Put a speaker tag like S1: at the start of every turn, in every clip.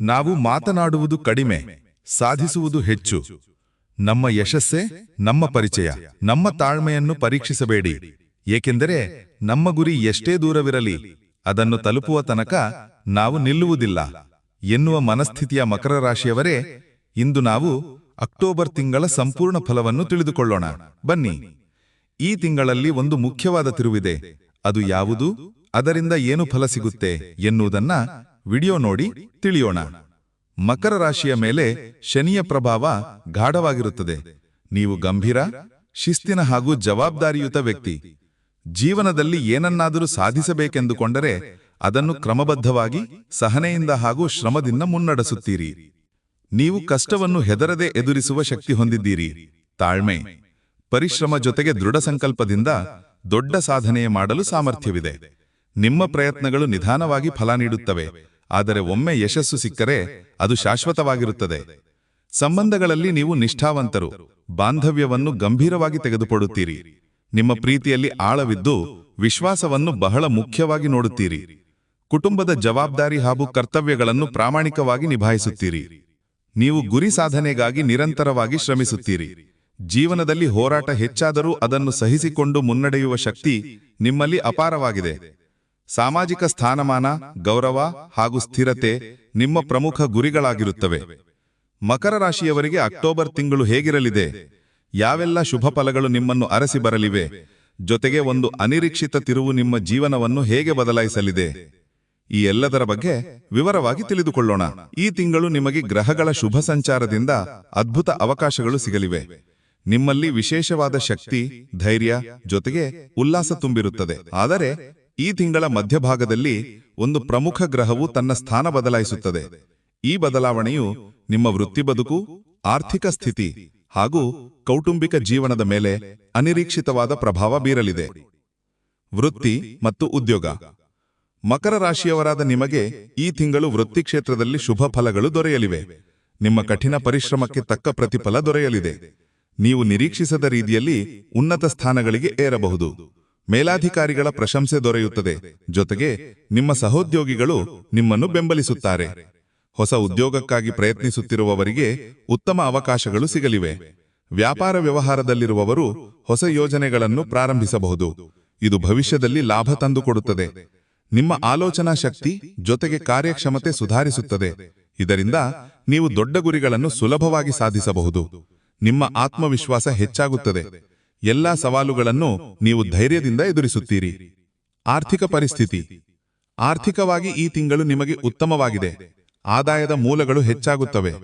S1: ನಾವು ಮಾತನಾಡುವುದು ಕಡಿಮೆ, ಸಾಧಿಸುವುದು ಹೆಚ್ಚು. ನಮ್ಮ ಯಶಸ್ಸೇ ನಮ್ಮ ಪರಿಚಯ, ನಮ್ಮ ತಾಳ್ಮೆಯನ್ನು ಪರೀಕ್ಷಿಸಬೇಡಿ. ಏಕೆಂದರೆ ನಮ್ಮ ಗುರಿ ಎಷ್ಟೇ ದೂರವಿರಲಿ, ಅದನ್ನು ತಲುಪುವ ತನಕ ನಾವು ನಿಲ್ಲುವುದಿಲ್ಲ. ಎನ್ನುವ ಮನಸ್ಥಿತಿಯ ಮಕರ ರಾಶಿಯವರೇ ಇಂದು ನಾವು ಅಕ್ಟೋಬರ್ ತಿಂಗಳ ಸಂಪೂರ್ಣ ಫಲವನ್ನು ತಿಳಿದುಕೊಳ್ಳೋಣ. ಬನ್ನಿ. ಈ ತಿಂಗಳಲ್ಲಿ ಒಂದು ಮುಖ್ಯವಾದ ತಿರುವಿದೆ. ಅದು ಯಾವುದು, ಅದರಿಂದ ಏನು ಫಲ ಸಿಗುತ್ತೆ ಎನ್ನುವುದನ್ನ ವಿಡಿಯೋ ನೋಡಿ ತಿಳಿಯೋಣ. ಮಕರ ರಾಶಿಯ ಮೇಲೆ ಶನಿಯ ಪ್ರಭಾವ ಗಾಢವಾಗಿರುತ್ತದೆ. ನೀವು ಗಂಭೀರ, ಶಿಸ್ತಿನ ಹಾಗೂ ಜವಾಬ್ದಾರಿಯುತ ವ್ಯಕ್ತಿ. ಜೀವನದಲ್ಲಿ ಏನನ್ನಾದರೂ ಸಾಧಿಸಬೇಕೆಂದುಕೊಂಡರೆ ಅದನ್ನು ಕ್ರಮಬದ್ಧವಾಗಿ ಸಹನೆಯಿಂದ ಹಾಗೂ ಶ್ರಮದಿಂದ ಮುನ್ನಡೆಸುತ್ತೀರಿ. ನೀವು ಕಷ್ಟವನ್ನು ಹೆದರದೆ ಎದುರಿಸುವ ಶಕ್ತಿ ಹೊಂದಿದ್ದೀರಿ. ತಾಳ್ಮೆ, ಪರಿಶ್ರಮ ಜೊತೆಗೆ ದೃಢ ಸಂಕಲ್ಪದಿಂದ ದೊಡ್ಡ ಸಾಧನೆಯ ಮಾಡಲು ಸಾಮರ್ಥ್ಯವಿದೆ. ನಿಮ್ಮ ಪ್ರಯತ್ನಗಳು ನಿಧಾನವಾಗಿ ಫಲ ನೀಡುತ್ತವೆ. ಆದರೆ ಒಮ್ಮೆ ಯಶಸ್ಸು ಸಿಕ್ಕರೆ ಅದು ಶಾಶ್ವತವಾಗಿರುತ್ತದೆ. ಸಂಬಂಧಗಳಲ್ಲಿ ನೀವು ನಿಷ್ಠಾವಂತರು, ಬಾಂಧವ್ಯವನ್ನು ಗಂಭೀರವಾಗಿ ತೆಗೆದುಕೊಳ್ಳುತ್ತೀರಿ. ನಿಮ್ಮ ಪ್ರೀತಿಯಲ್ಲಿ ಆಳವಿದ್ದು ವಿಶ್ವಾಸವನ್ನು ಬಹಳ ಮುಖ್ಯವಾಗಿ ನೋಡುತ್ತೀರಿ. ಕುಟುಂಬದ ಜವಾಬ್ದಾರಿ ಹಾಗೂ ಕರ್ತವ್ಯಗಳನ್ನು ಪ್ರಾಮಾಣಿಕವಾಗಿ ನಿಭಾಯಿಸುತ್ತೀರಿ. ನೀವು ಗುರಿ ಸಾಧನೆಗಾಗಿ ನಿರಂತರವಾಗಿ ಶ್ರಮಿಸುತ್ತೀರಿ. ಜೀವನದಲ್ಲಿ ಹೋರಾಟ ಹೆಚ್ಚಾದರೂ ಅದನ್ನು ಸಹಿಸಿಕೊಂಡು ಮುನ್ನಡೆಯುವ ಶಕ್ತಿ ನಿಮ್ಮಲ್ಲಿ ಅಪಾರವಾಗಿದೆ. ಸಾಮಾಜಿಕ ಸ್ಥಾನಮಾನ, ಗೌರವ ಹಾಗೂ ಸ್ಥಿರತೆ ನಿಮ್ಮ ಪ್ರಮುಖ ಗುರಿಗಳಾಗಿರುತ್ತವೆ. ಮಕರ ರಾಶಿಯವರಿಗೆ ಅಕ್ಟೋಬರ್ ತಿಂಗಳು ಹೇಗಿರಲಿದೆ? ಯಾವೆಲ್ಲ ಶುಭ ಫಲಗಳು ನಿಮ್ಮನ್ನು ಅರಸಿ ಬರಲಿವೆ? ಜೊತೆಗೆ ಒಂದು ಅನಿರೀಕ್ಷಿತ ತಿರುವು ನಿಮ್ಮ ಜೀವನವನ್ನು ಹೇಗೆ ಬದಲಾಯಿಸಲಿದೆ? ಈ ಎಲ್ಲದರ ಬಗ್ಗೆ ವಿವರವಾಗಿ ತಿಳಿದುಕೊಳ್ಳೋಣ. ಈ ತಿಂಗಳು ನಿಮಗೆ ಗ್ರಹಗಳ ಶುಭ ಸಂಚಾರದಿಂದ ಅದ್ಭುತ ಅವಕಾಶಗಳು ಸಿಗಲಿವೆ. ನಿಮ್ಮಲ್ಲಿ ವಿಶೇಷವಾದ ಶಕ್ತಿ, ಧೈರ್ಯ ಜೊತೆಗೆ ಉಲ್ಲಾಸ ತುಂಬಿರುತ್ತದೆ. ಆದರೆ ಈ ತಿಂಗಳ ಮಧ್ಯಭಾಗದಲ್ಲಿ ಒಂದು ಪ್ರಮುಖ ಗ್ರಹವು ತನ್ನ ಸ್ಥಾನ ಬದಲಾಯಿಸುತ್ತದೆ. ಈ ಬದಲಾವಣೆಯು ನಿಮ್ಮ ವೃತ್ತಿ ಬದುಕು, ಆರ್ಥಿಕ ಸ್ಥಿತಿ ಹಾಗೂ ಕೌಟುಂಬಿಕ ಜೀವನದ ಮೇಲೆ ಅನಿರೀಕ್ಷಿತವಾದ ಪ್ರಭಾವ ಬೀರಲಿದೆ. ವೃತ್ತಿ ಮತ್ತು ಉದ್ಯೋಗ. ಮಕರ ರಾಶಿಯವರಾದ ನಿಮಗೆ ಈ ತಿಂಗಳು ವೃತ್ತಿ ಕ್ಷೇತ್ರದಲ್ಲಿ ಶುಭ ಫಲಗಳು ದೊರೆಯಲಿವೆ. ನಿಮ್ಮ ಕಠಿಣ ಪರಿಶ್ರಮಕ್ಕೆ ತಕ್ಕ ಪ್ರತಿಫಲ ದೊರೆಯಲಿದೆ. ನೀವು ನಿರೀಕ್ಷಿಸದ ರೀತಿಯಲ್ಲಿ ಉನ್ನತ ಸ್ಥಾನಗಳಿಗೆ ಏರಬಹುದು. ಮೇಲಾಧಿಕಾರಿಗಳ ಪ್ರಶಂಸೆ ದೊರೆಯುತ್ತದೆ. ಜೊತೆಗೆ ನಿಮ್ಮ ಸಹೋದ್ಯೋಗಿಗಳು ನಿಮ್ಮನ್ನು ಬೆಂಬಲಿಸುತ್ತಾರೆ. ಹೊಸ ಉದ್ಯೋಗಕ್ಕಾಗಿ ಪ್ರಯತ್ನಿಸುತ್ತಿರುವವರಿಗೆ ಉತ್ತಮ ಅವಕಾಶಗಳು ಸಿಗಲಿವೆ. ವ್ಯಾಪಾರ ವ್ಯವಹಾರದಲ್ಲಿರುವವರು ಹೊಸ ಯೋಜನೆಗಳನ್ನು ಪ್ರಾರಂಭಿಸಬಹುದು. ಇದು ಭವಿಷ್ಯದಲ್ಲಿ ಲಾಭ ತಂದುಕೊಡುತ್ತದೆ. ನಿಮ್ಮ ಆಲೋಚನಾ ಶಕ್ತಿ ಜೊತೆಗೆ ಕಾರ್ಯಕ್ಷಮತೆ ಸುಧಾರಿಸುತ್ತದೆ. ಇದರಿಂದ ನೀವು ದೊಡ್ಡ ಗುರಿಗಳನ್ನು ಸುಲಭವಾಗಿ ಸಾಧಿಸಬಹುದು. ನಿಮ್ಮ ಆತ್ಮವಿಶ್ವಾಸ ಹೆಚ್ಚಾಗುತ್ತದೆ. ಎಲ್ಲಾ ಸವಾಲುಗಳನ್ನು ನೀವು ಧೈರ್ಯದಿಂದ ಎದುರಿಸುತ್ತೀರಿ. ಆರ್ಥಿಕ ಪರಿಸ್ಥಿತಿ. ಆರ್ಥಿಕವಾಗಿ ಈ ತಿಂಗಳು ನಿಮಗೆ ಉತ್ತಮವಾಗಿದೆ. ಆದಾಯದ ಮೂಲಗಳು ಹೆಚ್ಚಾಗುತ್ತವೆ.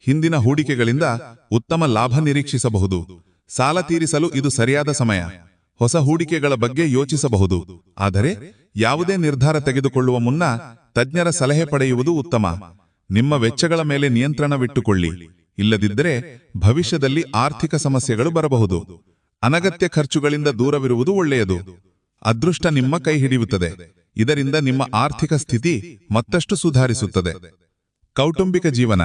S1: ಹಿಂದಿನ ಹೂಡಿಕೆಗಳಿಂದ ಉತ್ತಮ ಲಾಭ ನಿರೀಕ್ಷಿಸಬಹುದು. ಸಾಲ ತೀರಿಸಲು ಇದು ಸರಿಯಾದ ಸಮಯ. ಹೊಸ ಹೂಡಿಕೆಗಳ ಬಗ್ಗೆ ಯೋಚಿಸಬಹುದು. ಆದರೆ ಯಾವುದೇ ನಿರ್ಧಾರ ತೆಗೆದುಕೊಳ್ಳುವ ಮುನ್ನ ತಜ್ಞರ ಸಲಹೆ ಪಡೆಯುವುದು ಉತ್ತಮ. ನಿಮ್ಮ ವೆಚ್ಚಗಳ ಮೇಲೆ ನಿಯಂತ್ರಣವಿಟ್ಟುಕೊಳ್ಳಿ. ಇಲ್ಲದಿದ್ದರೆ ಭವಿಷ್ಯದಲ್ಲಿ ಆರ್ಥಿಕ ಸಮಸ್ಯೆಗಳು ಬರಬಹುದು. ಅನಗತ್ಯ ಖರ್ಚುಗಳಿಂದ ದೂರವಿರುವುದು ಒಳ್ಳೆಯದು. ಅದೃಷ್ಟ ನಿಮ್ಮ ಕೈ ಹಿಡಿಯುತ್ತದೆ. ಇದರಿಂದ ನಿಮ್ಮ ಆರ್ಥಿಕ ಸ್ಥಿತಿ ಮತ್ತಷ್ಟು ಸುಧಾರಿಸುತ್ತದೆ. ಕೌಟುಂಬಿಕ ಜೀವನ.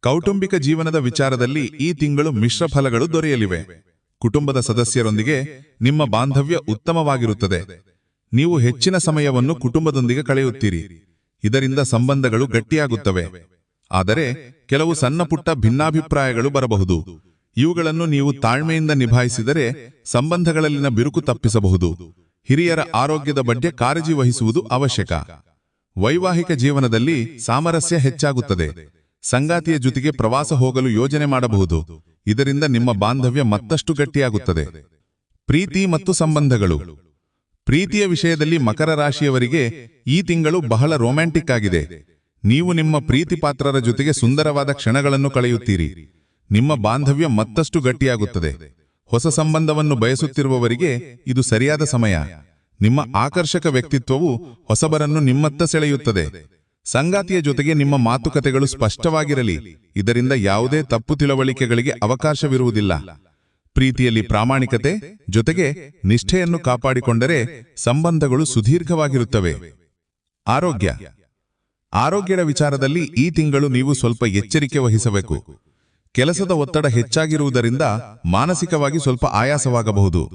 S1: ಕೌಟುಂಬಿಕ ಜೀವನದ ವಿಚಾರದಲ್ಲಿ ಈ ತಿಂಗಳು ಮಿಶ್ರ ಫಲಗಳು ದೊರೆಯಲಿವೆ. ಕುಟುಂಬದ ಸದಸ್ಯರೊಂದಿಗೆ ನಿಮ್ಮ ಬಾಂಧವ್ಯ ಉತ್ತಮವಾಗಿರುತ್ತದೆ. ನೀವು ಹೆಚ್ಚಿನ ಸಮಯವನ್ನು ಕುಟುಂಬದೊಂದಿಗೆ ಕಳೆಯುತ್ತೀರಿ. ಇದರಿಂದ ಸಂಬಂಧಗಳು ಗಟ್ಟಿಯಾಗುತ್ತವೆ. ಆದರೆ ಕೆಲವು ಸಣ್ಣಪುಟ್ಟ ಭಿನ್ನಾಭಿಪ್ರಾಯಗಳು ಬರಬಹುದು. ಇವುಗಳನ್ನು ನೀವು ತಾಳ್ಮೆಯಿಂದ ನಿಭಾಯಿಸಿದರೆ ಸಂಬಂಧಗಳಲ್ಲಿನ ಬಿರುಕು ತಪ್ಪಿಸಬಹುದು. ಹಿರಿಯರ ಆರೋಗ್ಯದ ಬಗ್ಗೆ ಕಾಳಜಿ ವಹಿಸುವುದು ಅವಶ್ಯಕ. ವೈವಾಹಿಕ ಜೀವನದಲ್ಲಿ ಸಾಮರಸ್ಯ ಹೆಚ್ಚಾಗುತ್ತದೆ. ಸಂಗಾತಿಯ ಜೊತೆಗೆ ಪ್ರವಾಸ ಹೋಗಲು ಯೋಜನೆ ಮಾಡಬಹುದು. ಇದರಿಂದ ನಿಮ್ಮ ಬಾಂಧವ್ಯ ಮತ್ತಷ್ಟು ಗಟ್ಟಿಯಾಗುತ್ತದೆ. ಪ್ರೀತಿ ಮತ್ತು ಸಂಬಂಧಗಳು. ಪ್ರೀತಿಯ ವಿಷಯದಲ್ಲಿ ಮಕರ ರಾಶಿಯವರಿಗೆ ಈ ತಿಂಗಳು ಬಹಳ ರೊಮ್ಯಾಂಟಿಕ್ ಆಗಿದೆ. ನೀವು ನಿಮ್ಮ ಪ್ರೀತಿ ಪಾತ್ರರ ಜೊತೆಗೆ ಸುಂದರವಾದ ಕ್ಷಣಗಳನ್ನು ಕಳೆಯುತ್ತೀರಿ. ನಿಮ್ಮ ಬಾಂಧವ್ಯ ಮತ್ತಷ್ಟು ಗಟ್ಟಿಯಾಗುತ್ತದೆ. ಹೊಸ ಸಂಬಂಧವನ್ನು ಬಯಸುತ್ತಿರುವವರಿಗೆ ಇದು ಸರಿಯಾದ ಸಮಯ. ನಿಮ್ಮ ಆಕರ್ಷಕ ವ್ಯಕ್ತಿತ್ವವು ಹೊಸಬರನ್ನು ನಿಮ್ಮತ್ತ ಸೆಳೆಯುತ್ತದೆ. ಸಂಗಾತಿಯ ಜೊತೆಗೆ ನಿಮ್ಮ ಮಾತುಕತೆಗಳು ಸ್ಪಷ್ಟವಾಗಿರಲಿ. ಇದರಿಂದ ಯಾವುದೇ ತಪ್ಪು ತಿಳುವಳಿಕೆಗಳಿಗೆ ಅವಕಾಶವಿರುವುದಿಲ್ಲ. ಪ್ರೀತಿಯಲ್ಲಿ ಪ್ರಾಮಾಣಿಕತೆ, ಜೊತೆಗೆ ನಿಷ್ಠೆಯನ್ನು ಕಾಪಾಡಿಕೊಂಡರೆ ಸಂಬಂಧಗಳು ಸುದೀರ್ಘವಾಗಿರುತ್ತವೆ. ಆರೋಗ್ಯ. ಆರೋಗ್ಯದ ವಿಚಾರದಲ್ಲಿ ಈ ತಿಂಗಳು ನೀವು ಸ್ವಲ್ಪ ಎಚ್ಚರಿಕೆ ವಹಿಸಬೇಕು. ಕೆಲಸದ ಒತ್ತಡ ಹೆಚ್ಚಾಗಿರುವುದರಿಂದ ಮಾನಸಿಕವಾಗಿ ಸ್ವಲ್ಪ ಆಯಾಸವಾಗಬಹುದು.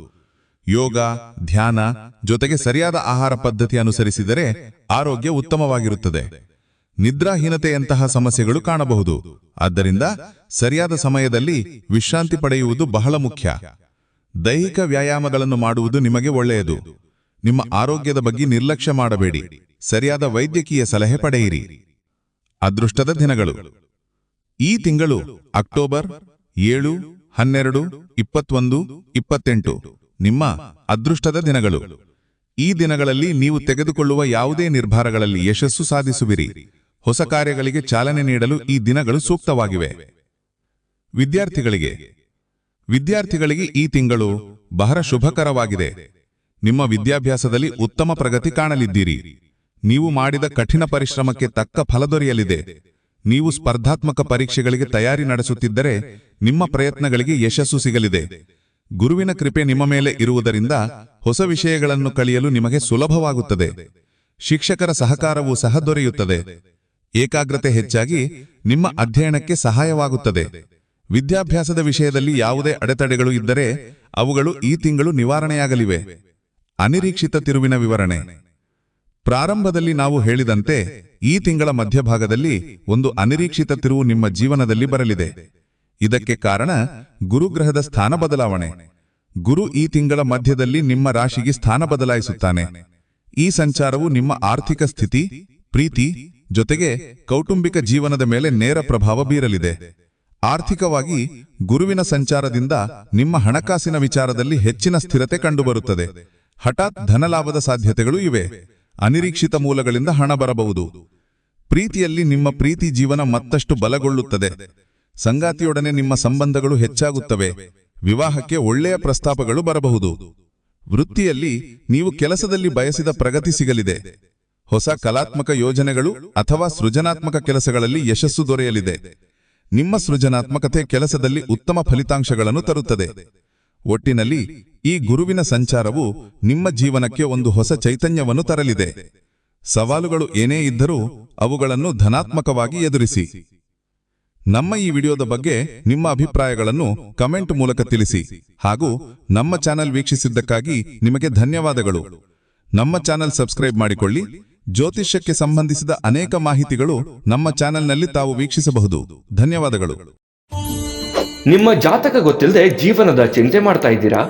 S1: ಯೋಗ, ಧ್ಯಾನ ಜೊತೆಗೆ ಸರಿಯಾದ ಆಹಾರ ಪದ್ಧತಿ ಅನುಸರಿಸಿದರೆ ಆರೋಗ್ಯ ಉತ್ತಮವಾಗಿರುತ್ತದೆ. ನಿದ್ರಾಹೀನತೆಯಂತಹ ಸಮಸ್ಯೆಗಳು ಕಾಣಬಹುದು. ಆದ್ದರಿಂದ ಸರಿಯಾದ ಸಮಯದಲ್ಲಿ ವಿಶ್ರಾಂತಿ ಪಡೆಯುವುದು ಬಹಳ ಮುಖ್ಯ. ದೈಹಿಕ ವ್ಯಾಯಾಮಗಳನ್ನು ಮಾಡುವುದು ನಿಮಗೆ ಒಳ್ಳೆಯದು. ನಿಮ್ಮ ಆರೋಗ್ಯದ ಬಗ್ಗೆ ನಿರ್ಲಕ್ಷ್ಯ ಮಾಡಬೇಡಿ. ಸರಿಯಾದ ವೈದ್ಯಕೀಯ ಸಲಹೆ ಪಡೆಯಿರಿ. ಅದೃಷ್ಟದ ದಿನಗಳು. ಈ ತಿಂಗಳು ಅಕ್ಟೋಬರ್ ಏಳು, ಹನ್ನೆರಡು, ಇಪ್ಪತ್ತೊಂದು, ಇಪ್ಪತ್ತೆಂಟು. ನಿಮ್ಮ ಅದೃಷ್ಟದ ದಿನಗಳು. ಈ ದಿನಗಳಲ್ಲಿ ನೀವು ತೆಗೆದುಕೊಳ್ಳುವ ಯಾವುದೇ ನಿರ್ಧಾರಗಳಲ್ಲಿ ಯಶಸ್ಸು ಸಾಧಿಸುವಿರಿ. ಹೊಸ ಕಾರ್ಯಗಳಿಗೆ ಚಾಲನೆ ನೀಡಲು ಈ ದಿನಗಳು ಸೂಕ್ತವಾಗಿವೆ. ವಿದ್ಯಾರ್ಥಿಗಳಿಗೆ. ವಿದ್ಯಾರ್ಥಿಗಳಿಗೆ ಈ ತಿಂಗಳು ಬಹಳ ಶುಭಕರವಾಗಿದೆ. ನಿಮ್ಮ ವಿದ್ಯಾಭ್ಯಾಸದಲ್ಲಿ ಉತ್ತಮ ಪ್ರಗತಿ ಕಾಣಲಿದ್ದೀರಿ. ನೀವು ಮಾಡಿದ ಕಠಿಣ ಪರಿಶ್ರಮಕ್ಕೆ ತಕ್ಕ ಫಲ ದೊರೆಯಲಿದೆ. ನೀವು ಸ್ಪರ್ಧಾತ್ಮಕ ಪರೀಕ್ಷೆಗಳಿಗೆ ತಯಾರಿ ನಡೆಸುತ್ತಿದ್ದರೆ ನಿಮ್ಮ ಪ್ರಯತ್ನಗಳಿಗೆ ಯಶಸ್ಸು ಸಿಗಲಿದೆ. ಗುರುವಿನ ಕೃಪೆ ನಿಮ್ಮ ಮೇಲೆ ಇರುವುದರಿಂದ ಹೊಸ ವಿಷಯಗಳನ್ನು ಕಲಿಯಲು ನಿಮಗೆ ಸುಲಭವಾಗುತ್ತದೆ. ಶಿಕ್ಷಕರ ಸಹಕಾರವೂ ಸಹ ದೊರೆಯುತ್ತದೆ. ಏಕಾಗ್ರತೆ ಹೆಚ್ಚಾಗಿ ನಿಮ್ಮ ಅಧ್ಯಯನಕ್ಕೆ ಸಹಾಯವಾಗುತ್ತದೆ. ವಿದ್ಯಾಭ್ಯಾಸದ ವಿಷಯದಲ್ಲಿ ಯಾವುದೇ ಅಡೆತಡೆಗಳು ಇದ್ದರೆ ಅವುಗಳು ಈ ತಿಂಗಳು ನಿವಾರಣೆಯಾಗಲಿವೆ. ಅನಿರೀಕ್ಷಿತ ತಿರುವಿನ ವಿವರಣೆ. ಪ್ರಾರಂಭದಲ್ಲಿ ನಾವು ಹೇಳಿದಂತೆ, ಈ ತಿಂಗಳ ಮಧ್ಯಭಾಗದಲ್ಲಿ ಒಂದು ಅನಿರೀಕ್ಷಿತ ತಿರುವು ನಿಮ್ಮ ಜೀವನದಲ್ಲಿ ಬರಲಿದೆ. ಇದಕ್ಕೆ ಕಾರಣ ಗುರುಗ್ರಹದ ಸ್ಥಾನ ಬದಲಾವಣೆ. ಗುರು ಈ ತಿಂಗಳ ಮಧ್ಯದಲ್ಲಿ ನಿಮ್ಮ ರಾಶಿಗೆ ಸ್ಥಾನ ಬದಲಾಯಿಸುತ್ತಾನೆ. ಈ ಸಂಚಾರವು ನಿಮ್ಮ ಆರ್ಥಿಕ ಸ್ಥಿತಿ, ಪ್ರೀತಿ, ಜೊತೆಗೆ ಕೌಟುಂಬಿಕ ಜೀವನದ ಮೇಲೆ ನೇರ ಪ್ರಭಾವ ಬೀರಲಿದೆ. ಆರ್ಥಿಕವಾಗಿ ಗುರುವಿನ ಸಂಚಾರದಿಂದ ನಿಮ್ಮ ಹಣಕಾಸಿನ ವಿಚಾರದಲ್ಲಿ ಹೆಚ್ಚಿನ ಸ್ಥಿರತೆ ಕಂಡುಬರುತ್ತದೆ. ಹಠಾತ್ ಧನಲಾಭದ ಸಾಧ್ಯತೆಗಳು ಇವೆ. ಅನಿರೀಕ್ಷಿತ ಮೂಲಗಳಿಂದ ಹಣ ಬರಬಹುದು. ಪ್ರೀತಿಯಲ್ಲಿ ನಿಮ್ಮ ಪ್ರೀತಿ ಜೀವನ ಮತ್ತಷ್ಟು ಬಲಗೊಳ್ಳುತ್ತದೆ. ಸಂಗಾತಿಯೊಡನೆ ನಿಮ್ಮ ಸಂಬಂಧಗಳು ಹೆಚ್ಚಾಗುತ್ತವೆ. ವಿವಾಹಕ್ಕೆ ಒಳ್ಳೆಯ ಪ್ರಸ್ತಾಪಗಳು ಬರಬಹುದು. ವೃತ್ತಿಯಲ್ಲಿ ನೀವು ಕೆಲಸದಲ್ಲಿ ಬಯಸಿದ ಪ್ರಗತಿ ಸಿಗಲಿದೆ. ಹೊಸ ಕಲಾತ್ಮಕ ಯೋಜನೆಗಳು ಅಥವಾ ಸೃಜನಾತ್ಮಕ ಕೆಲಸಗಳಲ್ಲಿ ಯಶಸ್ಸು ದೊರೆಯಲಿದೆ. ನಿಮ್ಮ ಸೃಜನಾತ್ಮಕತೆ ಕೆಲಸದಲ್ಲಿ ಉತ್ತಮ ಫಲಿತಾಂಶಗಳನ್ನು ತರುತ್ತದೆ. ಒಟ್ಟಿನಲ್ಲಿ ಈ ಗುರುವಿನ ಸಂಚಾರವು ನಿಮ್ಮ ಜೀವನಕ್ಕೆ ಒಂದು ಹೊಸ ಚೈತನ್ಯವನ್ನು ತರಲಿದೆ. ಸವಾಲುಗಳು ಏನೇ ಇದ್ದರೂ ಅವುಗಳನ್ನು ಧನಾತ್ಮಕವಾಗಿ ಎದುರಿಸಿ. ನಮ್ಮ ಈ ವಿಡಿಯೋದ ಬಗ್ಗೆ ನಿಮ್ಮ ಅಭಿಪ್ರಾಯಗಳನ್ನು ಕಮೆಂಟ್ ಮೂಲಕ ತಿಳಿಸಿ. ಹಾಗೂ ನಮ್ಮ ಚಾನೆಲ್ ವೀಕ್ಷಿಸಿದ್ದಕ್ಕಾಗಿ ನಿಮಗೆ ಧನ್ಯವಾದಗಳು. ನಮ್ಮ ಚಾನೆಲ್ ಸಬ್ಸ್ಕ್ರೈಬ್ ಮಾಡಿಕೊಳ್ಳಿ. ಜ್ಯೋತಿಷ್ಯಕ್ಕೆ ಸಂಬಂಧಿಸಿದ ಅನೇಕ ಮಾಹಿತಿಗಳು ನಮ್ಮ ಚಾನೆಲ್ನಲ್ಲಿ ತಾವು ವೀಕ್ಷಿಸಬಹುದು. ಧನ್ಯವಾದಗಳು.
S2: ನಿಮ್ಮ ಜಾತಕ ಗೊತ್ತಿಲ್ಲದೆ ಜೀವನದ ಚಿಂತೆ ಮಾಡ್ತಾ ಇದ್ದೀರಾ?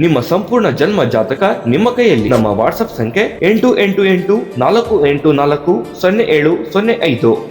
S2: ನಿಮ್ಮ ಸಂಪೂರ್ಣ ಜನ್ಮ ಜಾತಕ ನಿಮ್ಮ ಕೈಯಲ್ಲಿ. ನಮ್ಮ ವಾಟ್ಸ್ಆಪ್ ಸಂಖ್ಯೆ ಎಂಟು ಎಂಟು ಎಂಟು ನಾಲ್ಕು ಎಂಟು ನಾಲ್ಕು ಸೊನ್ನೆ ಏಳು ಸೊನ್ನೆ ಐದು.